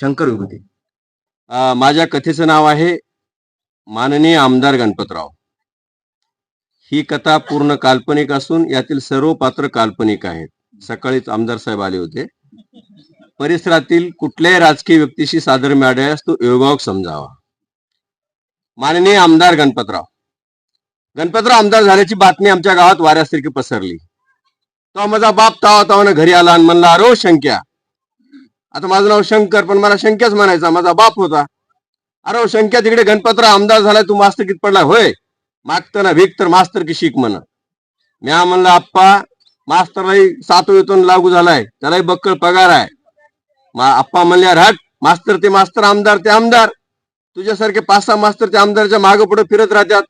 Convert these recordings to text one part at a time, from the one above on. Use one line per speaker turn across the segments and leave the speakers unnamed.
शंकर विभूती
माझ्या कथेचं नाव आहे माननीय आमदार गणपतराव. ही कथा पूर्ण काल्पनिक असून यातील सर्व पात्र काल्पनिक आहेत. सकाळीच आमदार साहेब आले होते. परिसरातील कुठल्याही राजकीय व्यक्तीशी सादर मिळाल्यास तो योगायोग समजावा. माननीय आमदार गणपतराव. गणपतराव आमदार झाल्याची बातमी आमच्या गावात वाऱ्यासारखी पसरली. तो माझा बाप तावा तावानं घरी आला आणि म्हणला अरो शंक्या आता माझं नाव शंकर पण मला शंक्याच म्हणायचा माझा बाप होता. अरे हो, शंक्या तिकडे गणपतराव आमदार झालाय तू मास्तर कित पडला? होय. मागताना भीक तर मास्तर की शिक म्हण. मी म्हणलं आप्पा मास्तरलाही सातो वेतन लागू झालाय त्यालाही बक्कळ पगार आहे. मा आप्पा म्हणल्या हट मास्तर ते मास्तर आमदार ते आमदार. तुझ्यासारखे पाच सहा मास्तर ते आमदारच्या मागे पुढे फिरत राहतात.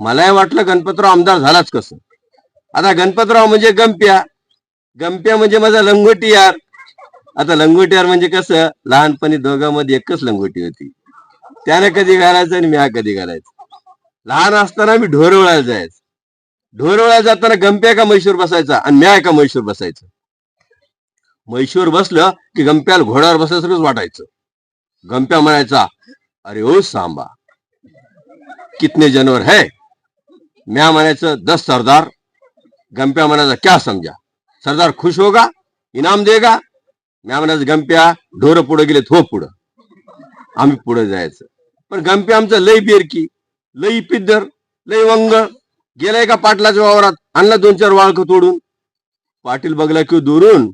मलाही वाटलं गणपतराव आमदार झालाच कसं. आता गणपतराव म्हणजे गंप्या. गंप्या म्हणजे माझा लंगोटी यार. आता लंगोटीवर म्हणजे कसं लहानपणी दोघांमध्ये एकच लंगोटी होती. त्याने कधी घालायचं आणि म्या कधी घालायचं? लहान असताना मी ढोरवळायला जायचं. ढोरवळायला जाताना गंप्या का म्हैसूर बसायचा आणि म्या का म्हैसूर बसायचं? म्हैसूर बसलं की गंप्याला घोड्यावर बसायचं वाटायचं. गंप्या म्हणायचा अरे ओ सांबा कितने जानवर है? म्या म्हणायचं दस सरदार. गंप्या म्हणायचा क्या समजा सरदार खुश होगा? इनाम देगा? म्हणायचं गंप्या ढोर पुढे गेले थो हो पुढं. आम्ही पुढे जायचं. पण गंप्या आमचं लई बेरकी लई पिद्दर लई वंग. गेलाय का पाटलाच्या वावरात आणला दोन चार वाळख तोडून. पाटील बघला की दुरून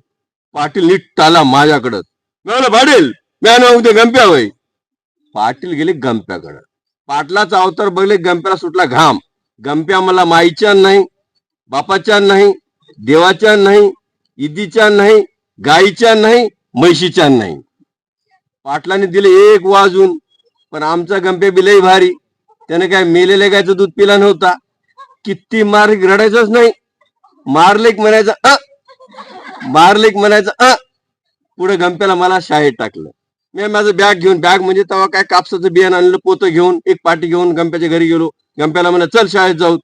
पाटील नीट आला माझ्याकडं. मिळालं म्हणलं पाटील म्या उद्या गंप्या होय. पाटील गेले गंप्याकडं. पाटलाचा अवतार बघले गंप्याला सुटला घाम. गंप्या मला माईच्या नाही बापाच्या नाही देवाच्या नाही इदीच्या नाही गाईच्या नाही म्हैशीच्या नाही. पाटलाने दिले एक वाजून पण आमचा गंपे बिलही भारी. त्याने काय मेलेल्या गायचं दूध पिला नव्हता. किती मार रडायचंच नाही. मारलेक म्हणायचं अ. मारलेक म्हणायचं अ. पुढे गंप्याला मला शाळेत टाकलं. मी माझं बॅग घेऊन बॅग म्हणजे तेव्हा काय कापसाचं बियाणं आणलं पोतं घेऊन एक पाटी घेऊन गंप्याच्या घरी गेलो. गंप्याला म्हणलं चल शाळेत जाऊ.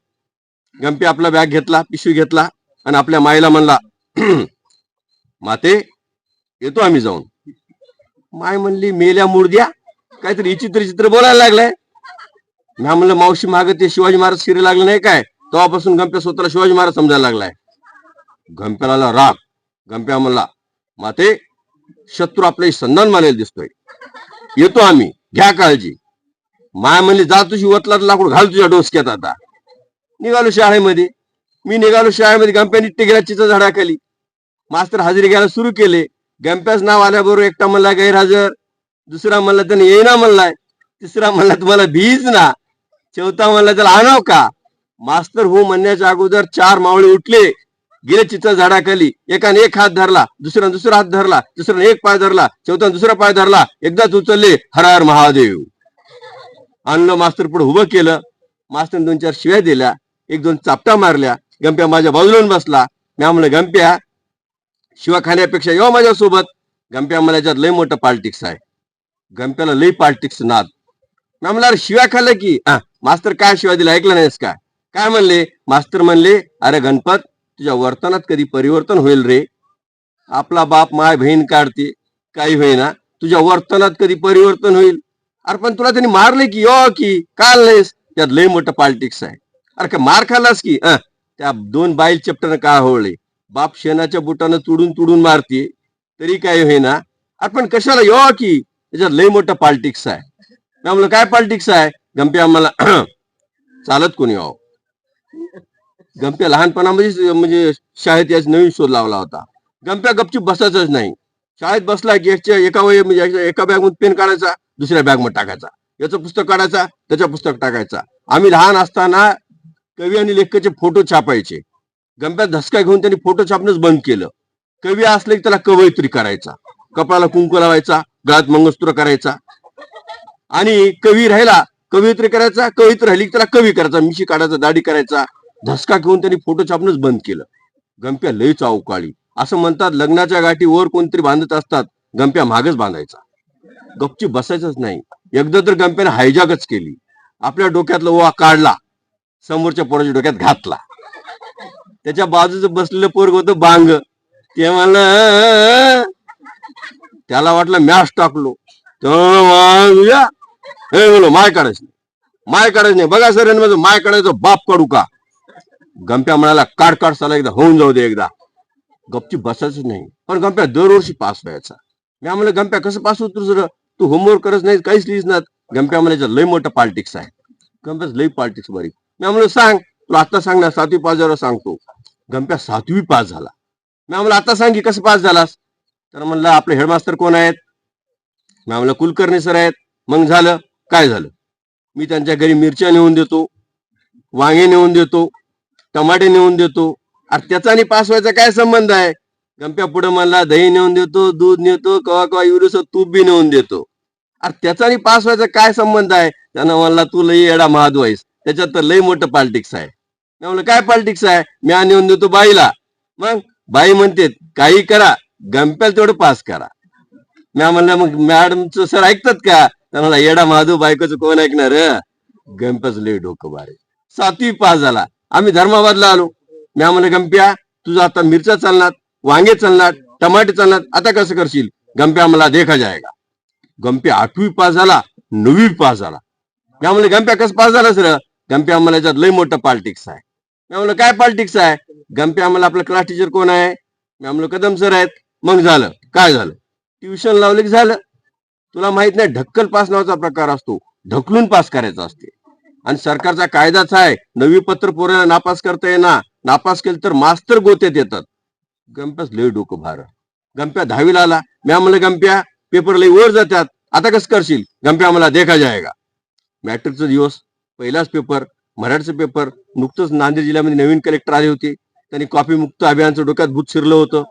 गंपी आपला बॅग घेतला पिशवी घेतला आणि आपल्या माईला म्हणला माते येतो आम्ही जाऊन. माय म्हणली मेल्या मुर्द्या काहीतरी विचित्र चित्र बोलायला लागलाय. म्या म्हणलं मावशी माग ते शिवाजी महाराज शिरे लागले नाही काय? तेव्हापासून गंप्या स्वतःला शिवाजी महाराज समजायला लागलाय. गंप्याला राग. गंप्या म्हणला माते शत्रू आपल्या संधान मानेल दिसतोय. येतो आम्ही घ्या काळजी. माय म्हणली जा तुझी वतला लाकूड घाल तुझ्या डोसक्यात आता. निघालो शाळेमध्ये. मी निघालो शाळेमध्ये गंप्यानी टिगऱ्याचीच झाडाखाली मास्तर हजेरी घ्यायला सुरू केले. गंप्याच नाव आल्याबरोबर एकटा म्हणला गैरहजर. दुसरा म्हणला त्याने येईना म्हणलाय. तिसरा म्हणला तुम्हाला भीज ना. चौथा म्हणला त्याला आणाव का? मास्तर हो म्हणण्याच्या अगोदर चार मावळे उठले. गेले चित्र झाडाखाली. एकाने एक हात धरला दुसऱ्याने दुसरा हात धरला दुसऱ्याने एक पाय धरला चौथा दुसरा पाय धरला. एकदाच उचलले हर महादेव. आणलं मास्तर पुढे उभं केलं. मास्तर दोन चार शिव्या दिल्या. एक दोन चापटा मारल्या. गंप्या माझ्या बाजूला बसला. मी म्हणलं गंप्या शिवा खाण्यापेक्षा यो माझ्यासोबत. गंप्या मला लय मोठं पॉलिटिक्स आहे. गंप्याला लय पॉलिटिक्स नाद. मी म्हणला अरे खाल्लं की. हा मास्तर काय शिवा दिला? ऐकलं नाहीस का? काय म्हणले? मास्तर म्हणले अरे गणपत तुझ्या वर्तनात कधी परिवर्तन होईल रे? आपला बाप माय बहीण काढते. काही होईना. तुझ्या वर्तनात कधी परिवर्तन होईल? अरे पण तुला त्यांनी मारले की यो की काल नाहीस. त्यात लय मोठं पॉलिटिक्स आहे. अरे का मार खाल्लास की? अ त्या दोन बाईल चपटानं काय होळले बाप शेणाच्या बुटानं तुडून तुडून मारते तरी काय होईना. आपण कशाला यो की त्याच्यात लय मोठं पॉलिटिक्स आहे. मी म्हणलं काय पॉलिटिक्स आहे? गंप्या आम्हाला चालत कोणी आहो गंप्या लहानपणामध्ये म्हणजे शाळेत याच नवीन शोध लावला होता. गंप्या गपचूप बसायचाच नाही. शाळेत बसला की याच्या एका वय म्हणजे एका बॅगमध्ये पेन काढायचा दुसऱ्या बॅगमध्ये टाकायचा. याचं पुस्तक काढायचा त्याच्या पुस्तक टाकायचा. आम्ही लहान असताना कवी आणि लेखकाचे फोटो छापायचे. गंप्यात धसका घेऊन त्यांनी फोटो छापणंच बंद केलं. कवी असले की त्याला कवयित्री करायचा. कपाळाला कुंकू लावायचा गळात मंगळसूत्र करायचा. आणि कवी राहिला कवयित्री करायचा कवित्र राहिली की त्याला कवी करायचा मिशी काढायचा दाढी करायचा. धसका घेऊन त्यांनी फोटो छापणंच बंद केलं. गंप्या लय अवकाळी असं म्हणतात लग्नाच्या गाठी वर कोणतरी बांधत असतात गंप्या मागच बांधायचा. गपची बसायचंच नाही. एकदा तर गंप्याने हायजॅकच केली. आपल्या डोक्यातला ओवा काढला. समोरच्या पोराच्या डोक्यात घातला. त्याच्या बाजूचं बसलेलं पोरग होतं बांग. ते म्हणलं त्याला वाटलं मॅच टाकलो. तर हे बोलो माय काढायचं नाही. माय काढायचं नाही. बघा सर माझं माय काढायचं बाप काढू का? गंप्या म्हणाला काढ काढ साला एकदा. होऊन जाऊ दे एकदा. गपची बसायच नाही. पण गंप्या दरवर्षी पास व्हायचा. मी आम्हाला गंप्या कसं पास होत तुझं तू होमवर्क करत नाही काहीच लिहिस ना गंप्या म्हणायचं लय मोठं पॉलिटिक्स आहे. गंप्याच लय पॉलिटिक्स बरी. मी आम्हाला सांग. तू आता सांग ना सातवी पाच सांगतो. गंप्या सातवी पास झाला. मी आम्हाला आता सांगी कसं पास झालास? तर म्हणलं आपले हेडमास्टर कोण आहेत? मी आम्हाला कुलकर्णी सर आहेत. मग झालं काय झालं? मी त्यांच्या घरी मिरच्या नेऊन देतो वांगे नेऊन देतो टमाटे नेऊन देतो. अरे त्याचा आणि पास व्हायचा काय संबंध आहे? गंप्या पुढे म्हणला दही नेऊन देतो दूध नेतो कवा कवा युरिस तूप बी नेऊन देतो. अरे त्याचा आणि पास व्हायचा काय संबंध आहे? त्यानं म्हणला तू लई येडा महादू आहेस त्याच्यात तर लई मोठं पॉलिटिक्स आहे. मी म्हणलं काय पॉलिटिक्स आहे? मी आणून नेऊन देतो बाईला. मग बाई म्हणते काही करा गंप्याला तेवढं पास करा. मी म्हणलं मग मॅडमचं सर ऐकतात का? तर म्हणला येडा माधू बायकोचं कोण ऐकणार गंप्याचं लई डोकं बारे सातवी पास झाला. आम्ही धर्माबादला आलो. मी म्हणलं गंप्या तुझं आता मिरच्या चालणार वांगे चालणार टमाटे चालणार आता कसं करशील? गंप्या मला देखा जायगा गंप्या आठवी पास झाला नववी पास झाला. मी म्हणलं गंप्या कसं पास झाला सर गंप्या मला याच्यात लय मोठं पॉलिटिक्स आहे. मी म्हणलं काय पॉलिटिक्स आहे? गंपे मला आपलं क्लास टीचर कोण आहे? मी म्हणलो कदम सर आहेत. मग झालं. काय झालं? ट्युशन लावलं की झालं. तुला माहीत नाही ढक्कल पास नावाचा प्रकार असतो. ढकलून पास करायचा असते. आणि सरकारचा कायदाच आहे नवी पत्र पोराला नापास करता येणार नापास केलं तर मास्तर गोत्यात येतात. गंप्याच लय डोकं भार. गंप्या दहावीला आला. मी म्हणलं गंप्या पेपर लई वर जातात. आता कसं करशील? गंप्या मला देखा जायगा. मॅट्रिकचा दिवस पहिलाच पेपर मराठीचं पेपर नुकतंच नांदेड जिल्ह्यामध्ये नवीन कलेक्टर आले होते. त्यांनी कॉपी मुक्त अभियानचं डोक्यात भूत शिरलं होतं.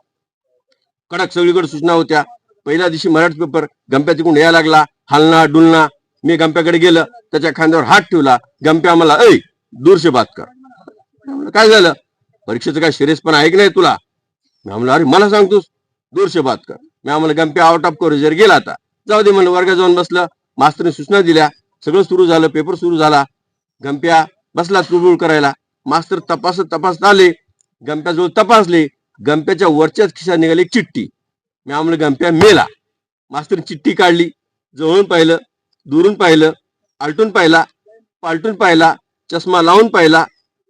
कडक सगळीकडे सूचना होत्या. पहिल्या दिवशी मराठी पेपर गंप्या तिकडून यायला लागला. हलना डुलना मी गंप्याकडे गेलं. त्याच्या खांद्यावर हात ठेवला. गंप्या मला ऐ दूरशे बात कर. काय झालं? परीक्षेचं काय सिरियस पण आहे की नाही तुला? मी म्हणलं अरे मला सांगतोस. दूरशे बात कर. मी आम्हाला गंप्या आउट ऑफ करू जर गेला आता. जाऊ दे म्हणलं वर्गात जाऊन बसलं. मास्तरने सूचना दिल्या. सगळं सुरू झालं पेपर सुरू झाला. गंप्या बसला चुळबुळ करायला. मास्तर तपासत तपासत आले. गंप्याजवळ तपासले. गंप्याच्या वरच्याच खिशात निघाली चिठ्ठी. मी आम्हाला गंप्या मेला. मास्तर चिठ्ठी काढली. जवळून पाहिलं दुरून पाहिलं आलटून पाहिला पालटून पाहिला चष्मा लावून पाहिला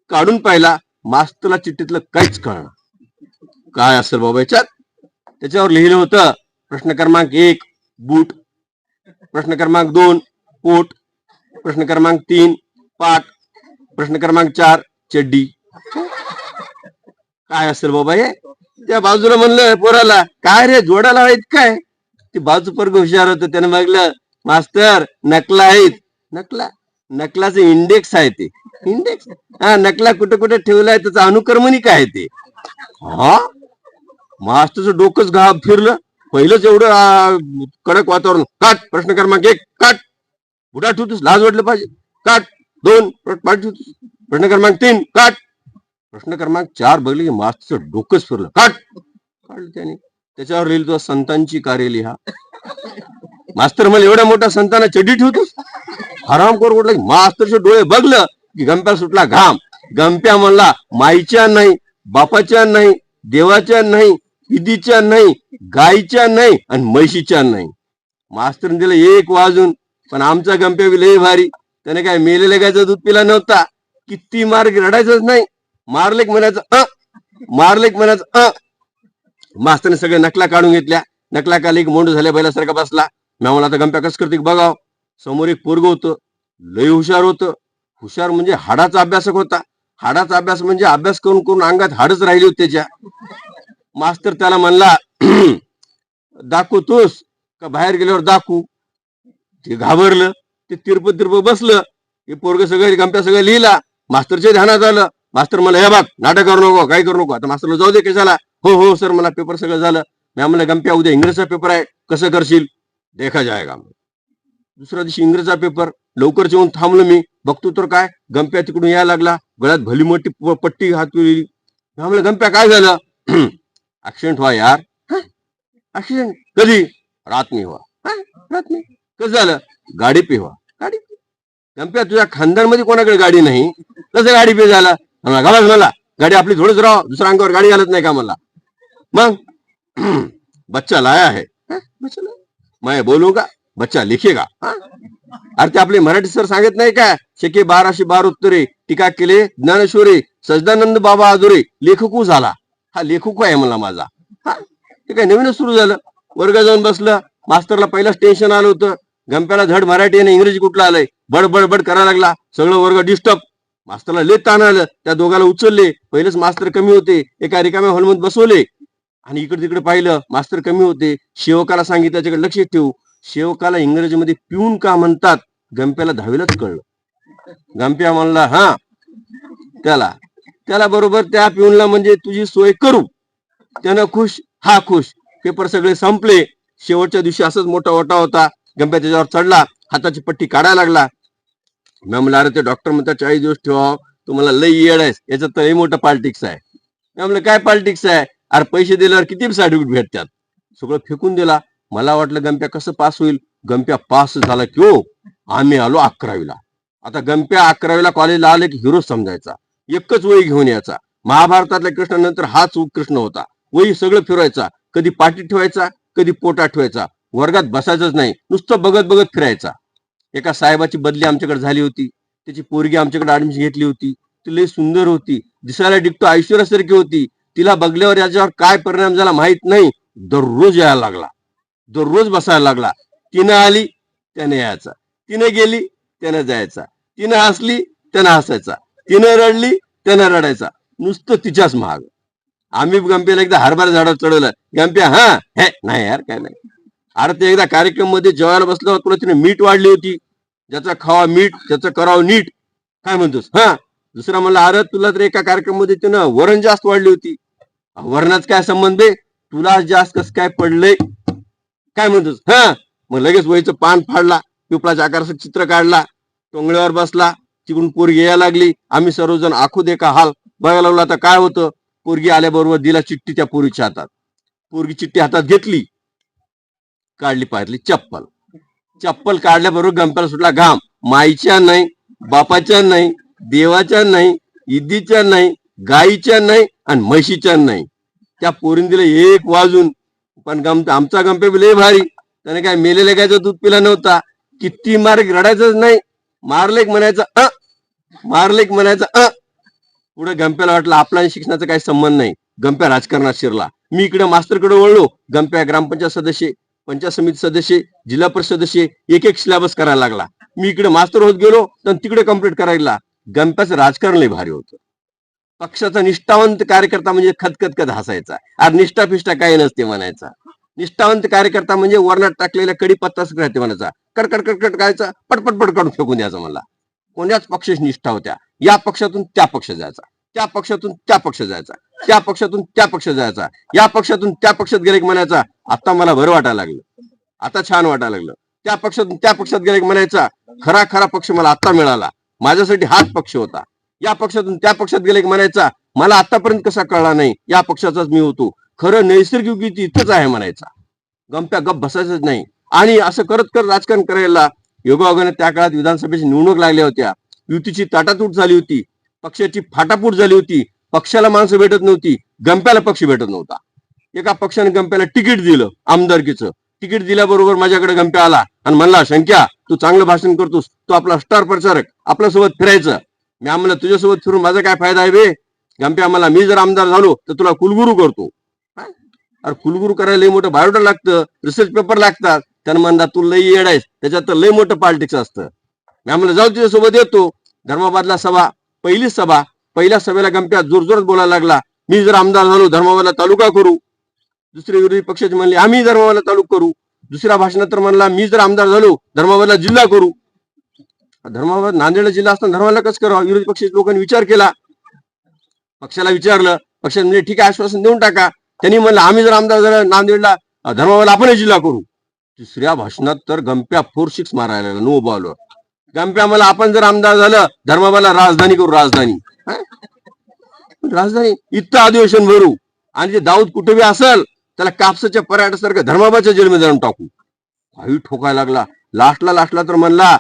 काढून पाहिला. मास्तरला चिठ्ठीतलं काहीच कळणार काय असेल बाबा याच्यात? त्याच्यावर लिहिलं होतं प्रश्न क्रमांक एक बूट. प्रश्न क्रमांक दोन पोट. प्रश्न क्रमांक तीन पाठ. प्रश्न क्रमांक चार चड्डी. काय असेल बाबा हे? त्या बाजूला म्हणलं पोराला काय रे जोडाला आहेत काय? ते बाजू पर्ग हुशार होतं. त्याने मागलं मास्तर नकला आहेत. नकला? नकलाचे इंडेक्स आहे ते. इंडेक्स हा नकला कुठे कुठे ठेवलाय त्याचं अनुक्रमणी काय आहे ते? हा? मास्तरचं डोकंच घा फिरलं. पहिलंच एवढं कडक वातावरण. काट प्रश्न क्रमांक एक काट. बुडा ठेवतोस लाज वाटलं पाहिजे. काट. दोन प्रश्न क्रमांक तीन काट प्रश्न क्रमांक चार बघले की मास्तरचं डोकंच फिरलं. काट काढलं त्याने. त्याच्यावर लिहिलं तो संतांची कार्य लिहा. मास्तर मला एवढ्या मोठ्या संतांना चडी ठेवतोस? हराम करू कुठला मास्तरचे डोळे बघलं की गंप्या सुटला घाम. गंप्या म्हणला माईच्या नाही बापाच्या नाही देवाच्या नाही इदीच्या नाही गायीच्या नाही आणि म्हैशीच्या नाही. मास्तरने दिलं एक वाजून पण आमचा गंप्या बी लय भारी. त्याने काय मेलेल्या गायचं दूध पिला नव्हता. किती मार्ग रडायचंच नाही. मारलेक म्हणायचं अ. मारलेक म्हणायचं अ. मास्तरने सगळ्या नकला काढून घेतल्या. नकला काल एक मोंड झाल्या बैलासारखा बसला. मॅमला आता गंप्या कस करते बघाव. समोर एक पोरग होतं. लय हुशार होतं. हुशार म्हणजे हाडाचा अभ्यासक होता. हाडाचा अभ्यास म्हणजे अभ्यास करून करून अंगात हाडच राहिली होती त्याच्या. मास्तर त्याला म्हणला दाखवतोस? का बाहेर गेल्यावर दाखवू? ते घाबरलं. ते तिरप तिरप बसलं. हे पोरग सगळं गंप्या सगळं लिहिला. मास्तरच्या ध्यानात आलं. मास्तर मला हे बाग नाटक करू नको काय करू नको. आता मास्तरला जाऊ दे कशाला. हो हो सर मला पेपर सगळं झालं. मॅम म्हणलं गंप्या उद्या इंग्रजचा पेपर आहे. कसं करशील? देखा जायगा. दुसऱ्या दिवशी इंग्रजचा पेपर लवकर येऊन थांबलो मी. बघतो तर काय? गंप्या तिकडून यायला लागला. गळ्यात भली मोठी पट्टी हात मी म्हणलं गंप्या काय झालं? ऍक्सिडेंट व्हा यार. ऍक्सिडेंट कधी? रात नाही हुआ रात कसं झालं? गाडी पिवा. गाडी पे गंप्या तुझ्या खानदानमध्ये कोणाकडे गाडी नाही? कसं गाडी पे झाला? म्हणला गावाच मला गाडी आपली थोडीच राह दुसऱ्या अंगावर गाडी घालत नाही का मला मग? बच्चा लाया है? बच्चा नहीं। मैं बोलूंगा बच्चा लिखेगा अरे ते आपले मराठी सर सांगत नाही का? शके बाराशे बार उत्तरे टीका केले ज्ञानेश्वरी सजदानंद बाबा आजुरे लेखकू झाला. हा लेखकू आहे मला माझा. हा? ते काय नवीनच सुरू झालं. वर्ग जाऊन बसलं. मास्तरला पहिलाच टेन्शन आलं होतं. गंप्याला धड मराठी आणि इंग्रजी कुठलं आलंय? बडबड बड करायला लागला. सगळं वर्ग डिस्टर्ब मास्तरला लेत ताण आलं. त्या दोघाला उचलले. पहिलेच मास्तर कमी होते. एका रिकाम्या हॉलमध्ये बसवले. आणि इकडे तिकडे पाहिलं मास्तर कमी होते. शेवकाला सांगितलं त्याच्याकडे लक्ष ठेवू. शेवकाला इंग्रजीमध्ये पिऊन का म्हणतात? गंप्याला दहावीलाच कळलं. गंप्या म्हणला हा त्याला त्याला बरोबर त्या पिऊनला म्हणजे तुझी सोय करू. त्यानं खुश हा खुश. पेपर सगळे संपले. शेवटच्या दिवशी असंच मोठा ओटा होता. गंप्या त्याच्यावर चढला हाताची पट्टी काढायला लागला. मी म्हणलं अरे ते डॉक्टर म्हणतात चाळीस दिवस ठेवा तुम्हाला लई येड आहेस याच्यात तर लई मोठं पॉलिटिक्स आहे. म्हणलं काय पॉलिटिक्स आहे? अरे पैसे दिल्यावर किती सर्टिफिकेट भेटतात? सगळं फेकून दिला. मला वाटलं गंप्या कसं पास होईल? गंप्या पास झाला की हो आम्ही आलो अकरावीला. आता गंप्या अकरावीला कॉलेजला आले की हिरो समजायचा. एकच वही घेऊन यायचा. महाभारतातल्या कृष्णानंतर हाच कृष्ण होता. वही सगळं फिरवायचा. कधी पाठीत ठेवायचा कधी पोटात ठेवायचा. वर्गात बसायचंच नाही. नुसतं बघत बघत फिरायचा. एका साहेबाची बदली आमच्याकडे झाली होती. त्याची पोरगी आमच्याकडे ऍडमिशन घेतली होती. ती लई सुंदर होती. दिसायला डिकतो ऐश्वर्यासारखी होती. तिला बघल्यावर याच्यावर काय परिणाम झाला माहीत नाही. दररोज यायला लागला. दररोज बसायला लागला. तिनं आली त्याने यायचा. तिने गेली त्यानं जायचा. तिनं हसली त्यानं हसायचा. तिनं रडली त्यानं रडायचा. नुसतं तिच्याच महाग आम्ही गंपीला एकदा हरभरा झाडावर चढवलं. गंप्या हा हे नाही यार काय नाही. अरे ते एकदा कार्यक्रममध्ये जेवायला बसल्यावर तुला तिने मीठ वाढली होती. ज्याचा खावा मीठ त्याचं करावं नीट. काय म्हणतोस? हा? दुसरा म्हणला अरे तुला तर एका कार्यक्रममध्ये तिनं वरण जास्त वाढली होती. वरणाच काय संबंध आहे? तुला जास्त कस काय पडलंय? काय म्हणतोस? हा? मग लगेच वहीचं पान फाडला पिपळाच्या आकाराचं चित्र काढला टोंगळ्यावर बसला तिकडून पोरगी यायला लागली. आम्ही सर्वजण आखू दे का हाल? बघायला लागलो आता काय होतं? पोरगी आल्याबरोबर दिला चिठ्ठी त्या पोरीच्या हातात. पोरगी चिठ्ठी हातात घेतली. काढली पाहिली चप्पल. चप्पल काढल्याबरोबर गंप्याला सुटला घाम. माईच्या नाही बापाच्या नाही देवाच्या नाही इद्दीच्या नाही गाईच्या नाही आणि म्हशीच्या नाही. त्या पोरीने दिलं एक वाजून पण गम आमचा गंपे बी लय भारी. त्याने काय मेलेल्या गायचा दूध पिला नव्हता. किती मार्ग रडायचंच नाही. मारलेक म्हणायचं अ मारलेक म्हणायचं अ. पुढे गंप्याला वाटलं आपला आणि शिक्षणाचा काही संबंध नाही. गंप्या राजकारणात शिरला. मी इकडे मास्तरकडे वळलो. गंप्या ग्रामपंचायत सदस्य. पंचायत समिती सदस्य जिल्हा परिषद सदस्य एक एक सिलेबस करायला लागला. मी इकडे मास्तर होत गेलो तर तिकडे कंप्लीट करायला गंप्याचं राजकारण लय भारी होतं. पक्षाचा निष्ठावंत कार्यकर्ता म्हणजे खतखत हसायचा. अरे निष्ठा फिष्ठा काही नसते म्हणायचा. निष्ठावंत कार्यकर्ता म्हणजे वर्णात टाकलेल्या कडीपत्ताच राहते म्हणायचा. कडकड कडकड करायचा पटपट पटकड फेकून द्यायचा मला. कोण्याच पक्षाची निष्ठा होत्या. या पक्षातून त्या पक्ष जायचा. त्या पक्षातून त्या पक्ष जायचा. त्या पक्षातून त्या पक्षात जायचा. या पक्षातून त्या पक्षात गेले म्हणायचा आता मला बरं वाटायला लागलं. आता छान वाटायला लागलं. त्या पक्षातून त्या पक्षात गेले म्हणायचा खरा खरा पक्ष मला आता मिळाला. माझ्यासाठी हाच पक्ष होता. या पक्षातून त्या पक्षात गेले म्हणायचा मला आतापर्यंत कसा कळला नाही? या पक्षाचाच मी होतो. खरं नैसर्गिक युती इथंच आहे म्हणायचा. गमप्या गप बसायचंच नाही. आणि असं करत करत राजकारण करायला योगायोगाने त्या काळात विधानसभेची निवडणूक लागल्या होत्या. युतीची ताटातूट झाली होती. पक्षाची फाटाफूट झाली होती. पक्षाला माणसं भेटत नव्हती गंप्याला पक्ष भेटत नव्हता. एका पक्षाने गंप्याला तिकीट दिलं आमदारकीचं. तिकीट दिल्याबरोबर माझ्याकडे गंप्या आला आणि म्हणला शंक्या तू चांगलं भाषण करतोस तू आपला स्टार प्रचारक आपल्यासोबत फिरायचं. मी आम्हाला तुझ्यासोबत फिरून माझा काय फायदा आहे बे? गंप्या आम्हाला मी जर आमदार झालो तर तुला कुलगुरू करतो. अरे कुलगुरू करायला लई मोठं बायोडा लागतं रिसर्च पेपर लागतात. त्यानं म्हणतात तू लई येड त्याच्यात तर लई मोठं पॉलिटिक्स असतं. मी आम्हाला जाऊ तुझ्यासोबत येतो. धर्माबादला सभा पहिली सभा पहिल्या सभेला गंप्या जोरजोरात बोलायला लागला. मी जर आमदार झालो धर्मावाला तालुका करू. दुसरे विरोधी पक्षाचे म्हणले आम्ही धर्मावाला तालुका करू. दुसऱ्या भाषणात तर म्हणला मी जर आमदार झालो धर्माबादला जिल्हा करू. धर्माबाद नांदेडला जिल्हा असताना धर्माला कसं करावं? विरोधी पक्षाच्या लोकांनी विचार केला. पक्षाला विचारलं. पक्षाने म्हणजे ठीक आहे आश्वासन देऊन टाका. त्यांनी म्हणलं आम्ही जर आमदार झालं नांदेडला धर्माबादला आपणही जिल्हा करू. तिसऱ्या भाषणात तर गंप्या फोर सिक्स मारायला नो बॉलवर. गंप्या मला आपण जर आमदार झालं धर्माबादला राजधानी करू राजधानी. राजधानी इथं अधिवेशन भरू. आणि जे दाऊद कुठे बी असेल त्याला कापसाच्या पराठासारखं धर्माबाच्या जेलमध्ये जाऊन टाकू. काही ठोकायला लागला. लास्टला लास्टला तर म्हणला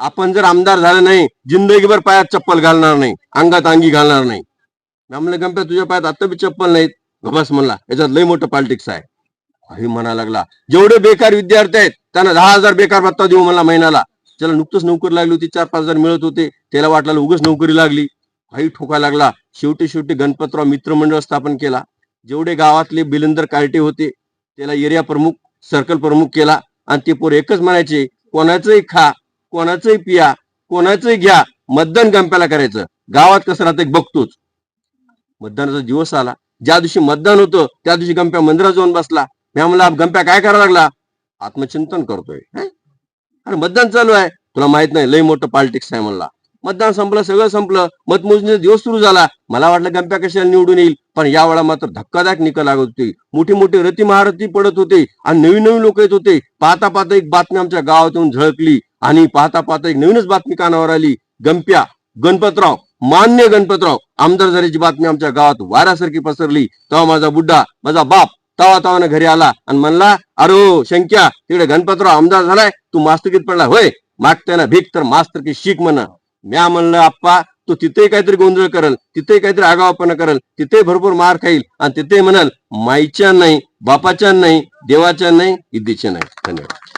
आपण जर आमदार झालं नाही जिंदगीभर पायात चप्पल घालणार नाही अंगात अंगी घालणार नाही. म्हणलं गंप्या तुझ्या पायात आता बी चप्पल नाहीत. गबास म्हणला याच्यात लय मोठं पॉलिटिक्स आहे. काही म्हणा लागला जेवढे बेकार विद्यार्थी आहेत त्यांना दहा हजार बेकार भत्ता देऊ मला महिन्याला. त्याला नुकतंच नोकरी लागली होती चार पाच हजार मिळत होते. त्याला वाटलं उगच नोकरी लागली. भाई ठोका लागला. शेवटी शेवटी गणपतराव मित्रमंडळ स्थापन केला. जेवढे गावातले बिलंदर कार्टे होते त्याला एरिया प्रमुख सर्कल प्रमुख केला. आणि ते पोर एकच म्हणायचे कोणाचंही खा कोणाचंही पिया कोणाचंही घ्या मतदान गंप्याला करायचं. गावात कसं राहतं बघतोच. मतदानाचा दिवस आला. ज्या दिवशी मतदान होतं त्या दिवशी गंप्या मंदिरात जाऊन बसला. मी म्हणला गंप्या काय करायला लागला? आत्मचिंतन करतोय. अरे मतदान चालू आहे. तुला माहीत नाही लय मोठं पॉलिटिक्स आहे म्हणला. मतदान संपलं सगळं संपलं मतमोजणीचा दिवस सुरू झाला. मला वाटलं गंप्या कशाला निवडून येईल पण यावेळा मात्र धक्कादायक निकाल लागत होते. मोठी मोठी रती महारथी पडत होते आणि नवीन नवीन लोक येत होते. पाहता पाहता एक बातमी आमच्या गावातून झळकली आणि पाहता पाहता एक नवीनच बातमी कानावर आली. गंप्या गणपतराव मान्य गणपतराव आमदार झाल्याची बातमी आमच्या गावात वाऱ्यासारखी पसरली. तेव्हा माझा बुड्ढा माझा बाप तवा तवानं घरी आला आणि म्हणला अरे शंक्या तिकडे गणपतराव आमदार झालाय तू मास्तकीत पडला? होय मागताना भीक तर मास्तर की शीख म्हणा. म्या म्हणलं आप्पा तो तिथे काहीतरी गोंधळ करल तिथे काहीतरी आगावपणा करल तिथे भरपूर मार खाईल. आणि तिथे म्हणाल माईच्या नाही बापाच्या नाही देवाच्या नाही इद्दीच्या नाही. धन्यवाद.